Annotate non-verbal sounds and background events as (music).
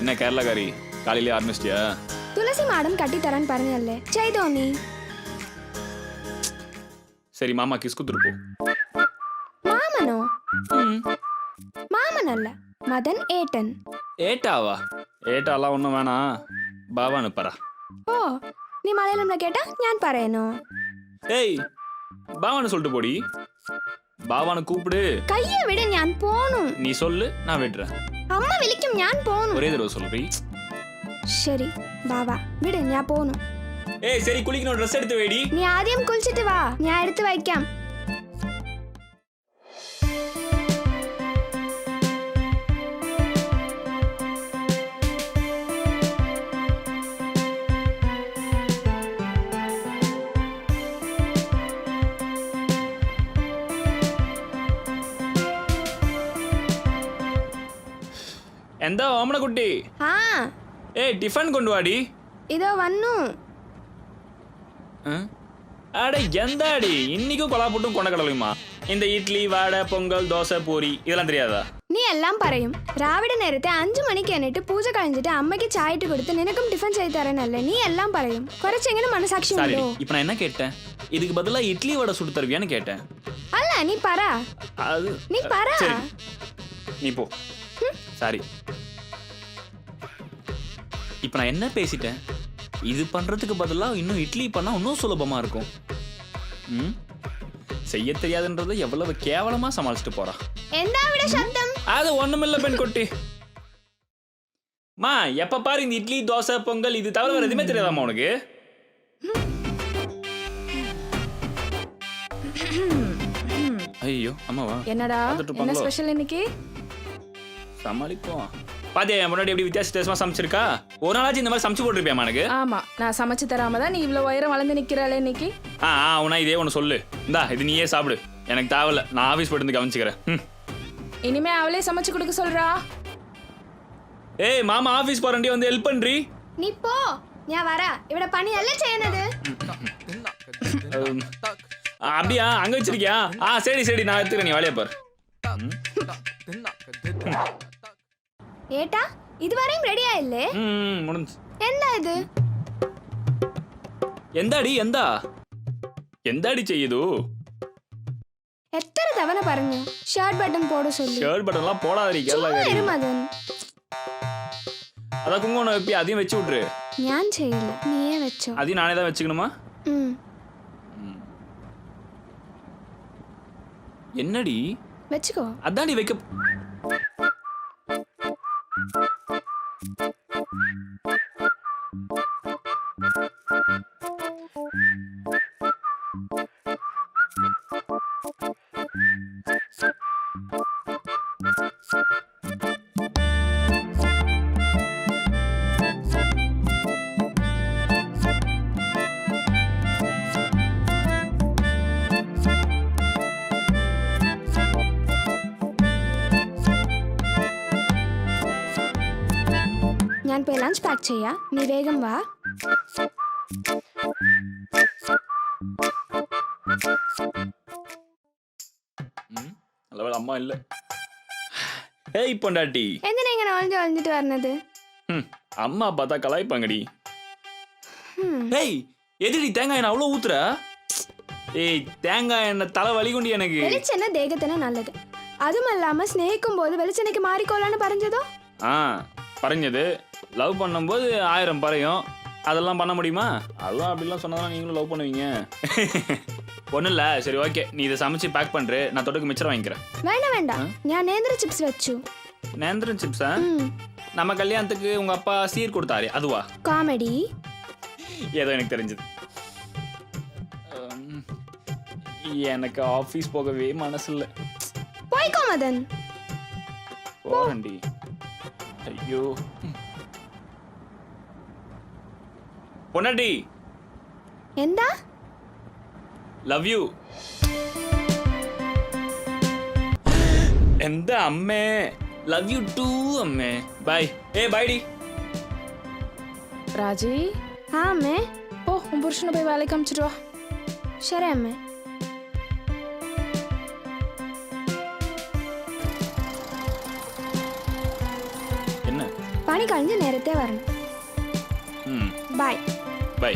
என்ன கேரளாக்காரி? காலையில ஆரம்பிச்சிட்டியா? துளசி மாடம் கட்டி தரேன் பரணியல்ல செய்தோ நீ சரி மாமா கிஸ் குத்துருப்போ மாமனோ? மாமன் அல்ல மதன் ஏட்டன். ஏட்டாவா? ஏட்டாலாம் ஒன்றும் வேணாம் பாவா அனுப்பறா. ஓ நீ மலையாளம்ல கேட்டா ஞான் பரையணும் ஏய் பாவான்னு சொல்லிட்டு போடி. பாவான கூப்பிடு. கைய விட நான் போணும் நீ சொல்லு நான் விடுறேன் அம்மா விளிக்கும் நான் போணும் ஒரே தடவை சொல்றீ சரி பாவா விடு நான் போணும் ஏய் சரி குளிக்கணும் ட்ரெஸ் எடுத்து வைடி. நீ ஆதியம் குளிச்சிட்டு வா. நான் எடுத்து வைக்காம். എന്താ ഓമനക്കുട്ടി ആ ஏய் டிஃபன் கொண்டு வாடி ഇതോ വന്നു ஆ? அட எந்தாடி இன்னைக்கும் கொலாப்புட்டும் கொண்டக்கடலையுமா இந்த இட்லி வடை பொங்கல் தோசை பூரி இதெல்லாம் தெரியாதா നീ എല്ലാം പറയും രാവിലെ നേരത്തെ അഞ്ചു മണിക്ക് എന്നിട്ട് പൂജ കഴിഞ്ഞിട്ട് അമ്മയ്ക്ക് ചായ ഇട്ട് കൊടുത്ത് നിനക്കും ടിഫിൻ ചെയ്ത് തരാനല്ലേ നീ എല്ലാം പറയും കുറച്ചെങ്കിലും മനസാക്ഷി சாரி ഉണ്ടോ இப்போ நான் என்ன கேட்டேன் இதுக்கு பதிலா இட்லி வடை சுட்டு தருவியான்னு கேட்டேன் അല്ല നീ പറ அது നീ പറ சரி நீ போ சாரி. இப்போ நான் என்ன பேசிட்டேன்? இது பண்ணுறதுக்கு பதிலாக இன்னும் இட்லி பண்ணால் இன்னும் சுலபமாக இருக்கும். ம்? செய்ய தெரியாதுன்றதை எவ்வளவு கேவலமாக சமாளிச்சுட்டு போறா. அது ஒண்ணுமில்ல பெண் கொட்டி மா எப்ப பாரு இந்த இட்லி தோசை பொங்கல் இது தவிர வேற எதுவுமே தெரியாதாமா உனக்கு? ஐயோ அம்மாவா என்னடா? என்ன ஸ்பெஷல் இன்னைக்கு? சமாளிப்போம் பாத்தியா என் முன்னாடி எப்படி வித்தியாச வித்தியாசமா சமைச்சிருக்கா ஒரு நாளாச்சும் இந்த மாதிரி சமைச்சு போட்டிருப்பியாமா எனக்கு ஆமா நான் சமைச்சு தராம தான் நீ இவ்வளவு உயரம் வளர்ந்து நிக்கிறாளே இன்னைக்கு ஆ ஆ உனா இதே ஒன்று சொல்லு இந்தா இது நீயே சாப்பிடு எனக்கு தேவையில்ல நான் ஆஃபீஸ் போயிட்டு வந்து கவனிச்சுக்கிறேன் ம். இனிமே அவளே சமைச்சு கொடுக்க சொல்றா ஏய் மாமா ஆஃபீஸ் போறேன்டி வந்து ஹெல்ப் பண்றி നീ പോ ഞാൻ വരാ ഇവിടെ പണിയല്ലേ ചെയ്യുന്നത് உம், ஆ, அப்படியா அங்க வச்சிருக்கியா ஆ சரி சரி நான் எடுத்துக்கிறேன் நீ வேலையை பாரு ഏട്ടാ ഇതുവരെയും റെഡി ആയില്ലേ ம் முடிஞ்சு എന്താ ഇത് എന്താടി എന്താ എന്താടി ചെയ്തു എത്ര തവണ പറഞ്ഞു ഷർട്ട് ബട്ടൺ പോട சொல்லி ஷர்ட் பட்டன்லாம் போடாதடி கேரளா ചുമ്മാ ഇരു മദൻ அதான் குங்குமம் வைப்பி அதையும் வச்சு விட்ரு ഞാൻ ചെയ്യില്ല നീയേ വെച്ചോ அதையும் நானே தான் வச்சுக்கணுமா ഉം. என்னடி വെച്ചുക്കോ அதான்டி வைக்க ഞാൻ പോയി ലഞ്ച് പാക്ക് ചെയ്യാ നീ വേഗം വാ ம், நல்ல வேளை அம்மா இல்ல ஏய் பொண்டாட்டி എന്തിനാ ഇങ്ങനെ ഒളിഞ്ഞു ഒളിഞ്ഞിട്ട് വരുന്നത് ம், அம்மா பார்த்தா கலாய்ப்பாங்கடி ഹും. ஏய் எதுடி தேங்காய் எண்ணெய் அவ்வளோ ஊத்துற ஏய் தேங்காய் எண்ணெய் தலை வலி கொண்டு எனக்கு വെളിച്ചെണ്ണ ദേഹത്തിന് നല്ലത് അതുമല്ലാമ സ്നേഹിക്കുമ്പോൾ വെളിച്ചെണ്ണയ്ക്ക് മാറിക്കോളാണ് പറഞ്ഞതോ ஆ பறஞ்சது லவ் பண்ணும்போது ஆயிரம் பறையும். அதெல்லாம் பண்ண முடியுமா? அதெல்லாம் அப்படிலாம் சொன்னதான் நீங்களும் லவ் பண்ணுவீங்க. (laughs) ஒன்றும் இல்லை சரி ஓகே நீ இதை சமைச்சு பேக் பண்ணுற நான் தொட்டுக்கு மிச்சரம் வாங்கிக்கிறேன். வேண்டாம் வேண்டாம். நான் நேந்திர சிப்ஸ் வச்சு. நேந்திர சிப்ஸா நம்ம கல்யாணத்துக்கு உங்க அப்பா சீர் கொடுத்தாரு அதுவா? காமெடி ஏதோ எனக்கு தெரிஞ்சது. எனக்கு ஆஃபீஸ் போகவே மனசு இல்லை போய்க்கோ மதன். போறேன்டி ஐயோ. பொன்னாட்டி എന്താ ലവ് യു എന്താ അമ്മേ ലവ് യു ടു അമ്മേ ബൈ ഏ ബൈ ഡി ராஜி ആ അമ്മേ போ உன் புருஷனை போய் வேலைக்கு அமிச்சிட்டு வா ശരി അമ്മേ என்ன പണി കഴിഞ്ഞ് നേരത്തെ വരണം ம் ബായ് பை